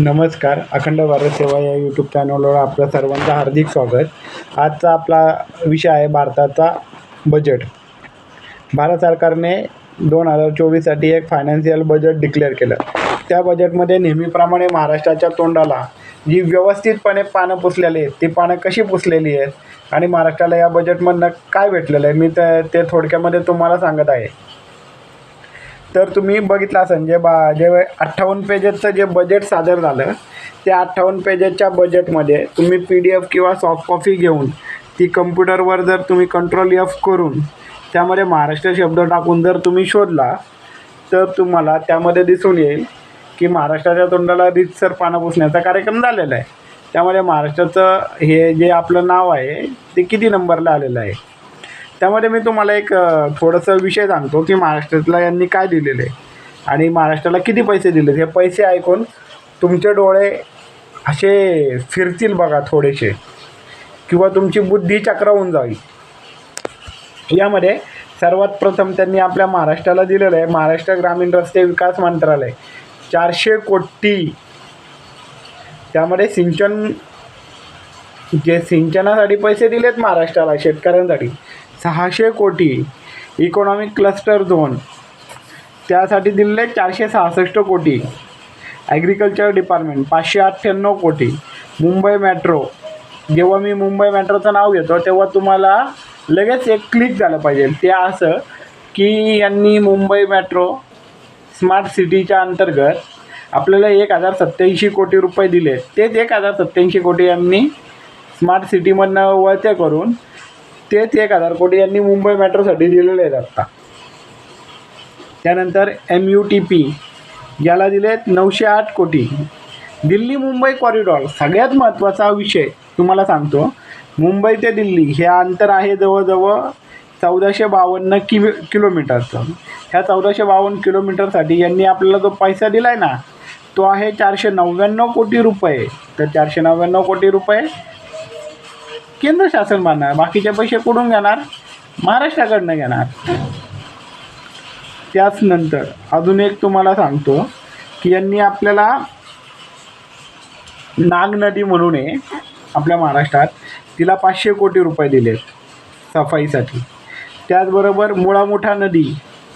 नमस्कार अखंड भारत सेवा या यूट्यूब चॅनलवर आपलं सर्वांचं हार्दिक स्वागत. आजचा आपला विषय आहे भारताचा बजेट भारत सरकारने दोन हजार चोवीससाठी एक फायनान्शियल बजेट डिक्लेअर केलं. त्या बजेटमध्ये नेहमीप्रमाणे महाराष्ट्राच्या तोंडाला जी व्यवस्थितपणे पानं पुसलेली आहेत ती पानं कशी पुसलेली आहेत आणि महाराष्ट्राला या बजेटमधनं काय भेटलेलं आहे मी ते थोडक्यामध्ये तुम्हाला सांगत आहे. तर तुम्ही बघितलं असेल जे बा जे अठ्ठावन्न पेजेसचं जे बजेट सादर झालं त्या अठ्ठावन्न पेजेसच्या बजेटमध्ये तुम्ही पी डी एफ किंवा सॉफ्ट कॉफी घेऊन ती कम्प्युटरवर जर तुम्ही कंट्रोल एफ करून त्यामध्ये महाराष्ट्र शब्द टाकून जर तुम्ही शोधला तर तुम्हाला त्यामध्ये दिसून येईल की महाराष्ट्राच्या तोंडाला रीतसर पानं पुसण्याचा कार्यक्रम झालेला आहे. त्यामध्ये महाराष्ट्राचं हे जे आपलं नाव आहे ते किती नंबरला आलेलं आहे? त्यामध्ये मी तुम्हाला एक थोडंसं विषय सांगतो की महाराष्ट्रातला यांनी काय दिलेलं आहे. आणि महाराष्ट्राला किती पैसे दिले हे पैसे ऐकून तुमचे डोळे असे फिरतील बघा थोडेसे. किंवा तुमची बुद्धी चक्रावून जावी यामध्ये सर्वात प्रथम त्यांनी आपल्या महाराष्ट्राला दिलेलं आहे महाराष्ट्र ग्रामीण रस्ते विकास मंत्रालय. चारशे कोटी. त्यामध्ये सिंचन जे सिंचनासाठी पैसे दिलेत महाराष्ट्राला शेतकऱ्यांसाठी. सहाशे कोटी इकॉनॉमिक क्लस्टर झोन त्यासाठी दिलेले चारशे सहासष्ट कोटी ॲग्रिकल्चर डिपार्टमेंट पाचशे अठ्ठ्याण्णव कोटी मुंबई मेट्रो जेव्हा मी मुंबई मेट्रोचं नाव घेतो तेव्हा तुम्हाला लगेच एक क्लिक झालं पाहिजे. ते असं की यांनी मुंबई मेट्रो स्मार्ट सिटीच्या अंतर्गत आपल्याला एक हजार सत्त्याऐंशी कोटी रुपये दिले तेच एक हजार सत्त्याऐंशी कोटी यांनी स्मार्ट सिटीमधनं वळते करून तेच एक हजार कोटी यांनी मुंबई मेट्रोसाठी दिलेले आहेत आत्ता त्यानंतर एम यू टी पी याला दिलेत नऊशे आठ कोटी. दिल्ली मुंबई कॉरिडॉर सगळ्यात महत्त्वाचा विषय तुम्हाला सांगतो. मुंबई ते दिल्ली हे अंतर आहे जवळजवळ चौदाशे बावन्न कि किलोमीटरचं. ह्या चौदाशे बावन्न किलोमीटरसाठी यांनी आपल्याला जो पैसा दिला आहे ना तो आहे चारशे नव्याण्णव कोटी रुपये. तर चारशे नव्याण्णव कोटी रुपये केंद्र शासन मानणार बाकीचे पैसे कुठून घेणार? महाराष्ट्राकडनं घेणार. त्याच नंतर अजून एक तुम्हाला सांगतो की यांनी आपल्याला नाग नदी म्हणून आहे आपल्या महाराष्ट्रात तिला पाचशे कोटी रुपये दिलेत सफाईसाठी. त्याचबरोबर मुळा मोठा नदी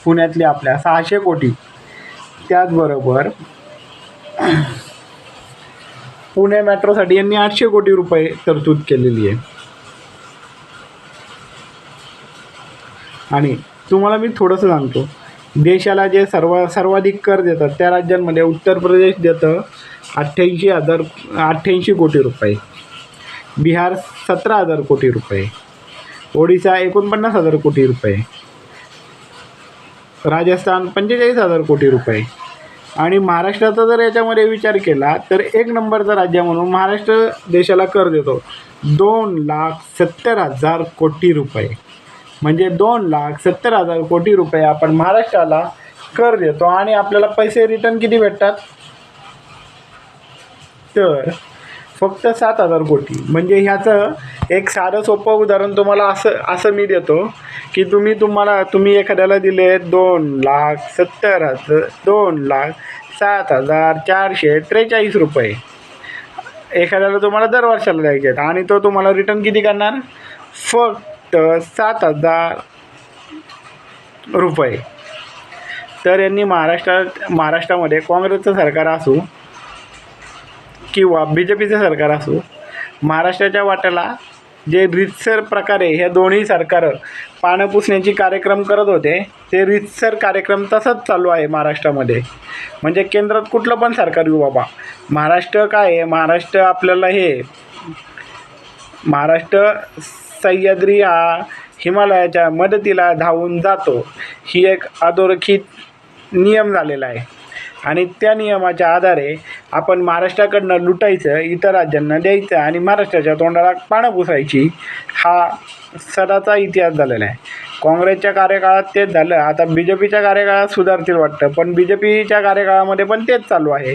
पुण्यातली आपल्या सहाशे कोटी. त्याचबरोबर पुणे मेट्रोसाठी यांनी आठशे कोटी रुपये तरतूद केलेली आहे. आणि तुम्हाला मी थोडंसं सांगतो. देशाला जे सर्व सर्वाधिक कर देतात त्या राज्यांमध्ये उत्तर प्रदेश देतं अठ्ठ्याऐंशी हजार अठ्ठ्याऐंशी कोटी रुपये. बिहार सतरा हजार कोटी रुपये. ओडिसा एकोणपन्नास हजार कोटी रुपये. राजस्थान पंचेचाळीस हजार कोटी रुपये. आणि महाराष्ट्राचा जर याच्यामध्ये विचार केला तर एक नंबरचं राज्य म्हणून महाराष्ट्र देशाला कर देतो. दोन लाख सत्तर हजार कोटी रुपये. म्हणजे दोन लाख सत्तर हजार कोटी रुपये आपण महाराष्ट्राला कर देतो आणि आपल्याला पैसे रिटर्न किती भेटतात? तर फक्त सात हजार कोटी. म्हणजे ह्याचं एक साधं सोपं उदाहरण तुम्हाला असं असं मी देतो की तुम्ही तुम्हाला तुम्ही एखाद्याला दिले दोन लाख सत्तर हजार दोन लाख सात हजार चारशे त्रेचाळीस रुपये. एखाद्याला तुम्हाला दर वर्षाला द्यायचे आहेत आणि तो तुम्हाला रिटर्न किती करणार? फक्त सात हजार रुपये. तर यांनी महाराष्ट्रात महाराष्ट्रामध्ये काँग्रेसचं सरकार असू किंवा बी जे पीचं सरकार असू महाराष्ट्राच्या वाट्याला जे रितसर प्रकारे ह्या दोन्ही सरकारं पानं पुसण्याची कार्यक्रम करत होते ते रितसर कार्यक्रम तसाच चालू आहे महाराष्ट्रामध्ये. म्हणजे केंद्रात कुठलं पण सरकार येऊ बाबा. महाराष्ट्र काय आहे? महाराष्ट्र आपल्याला हे महाराष्ट्र सह्याद्री हा हिमालयाच्या मदतीला धावून जातो. ही एक अधोरेखित नियम झालेला आहे. आणि त्या नियमाच्या आधारे आपण महाराष्ट्राकडनं लुटायचं इतर राज्यांना द्यायचं आणि महाराष्ट्राच्या तोंडाला पानं पुसायची हा सदाचा इतिहास झालेला आहे. काँग्रेसच्या कार्यकाळात तेच झालं. आता बी जे पीच्या कार्यकाळात सुधारतील वाटतं पण बी जे पीच्या कार्यकाळामध्ये पण तेच चालू आहे.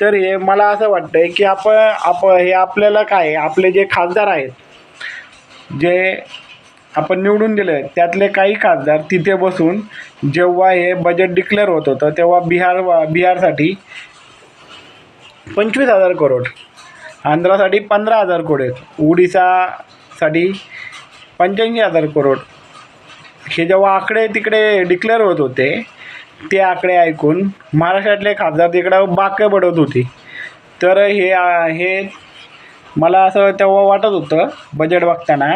तर हे मला असं वाटतं आहे की आपण आप हे आपल्याला काय आपले जे खासदार आहेत जे आपण निवडून दिले त्यातले काही खासदार तिथे बसून जेव्हा हे बजेट डिक्लेअर होत होतं तेव्हा बिहार बिहारसाठी पंचवीस हजार करोड आंध्रासाठी पंधरा हजार करोड आहेत उडीसासाठी पंच्याऐंशी हजार करोड हे जेव्हा आकडे तिकडे डिक्लेअर होत होते ते आकडे ऐकून महाराष्ट्रातले खासदार तिकडं बाके पडत होती. तर हे हे मला असं तेव्हा वाटत होतं बजेट बघताना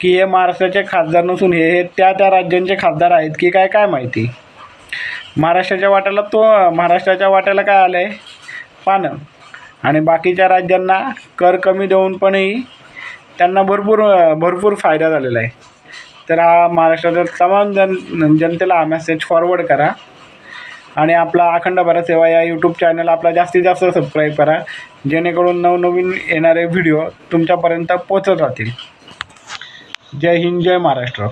की हे महाराष्ट्राचे खासदार नसून हे हे त्या त्या राज्यांचे खासदार आहेत की काय काय माहिती? महाराष्ट्राच्या वाट्याला तो महाराष्ट्राच्या वाट्याला काय आलं आहे पानं. आणि बाकीच्या राज्यांना कर कमी देऊन पणही त्यांना भरपूर भरपूर फायदा झालेला आहे. तर हा महाराष्ट्राच्या तमाम जन जनतेला हा मेसेज फॉरवर्ड करा. आणि आपला अखंड भारत सेवा या यूट्यूब चॅनल आपला जास्तीत जास्त सबस्क्राईब करा. जेणेकरून नवनवीन येणारे व्हिडिओ तुमच्यापर्यंत पोचत राहतील. जय हिंद जय महाराष्ट्र.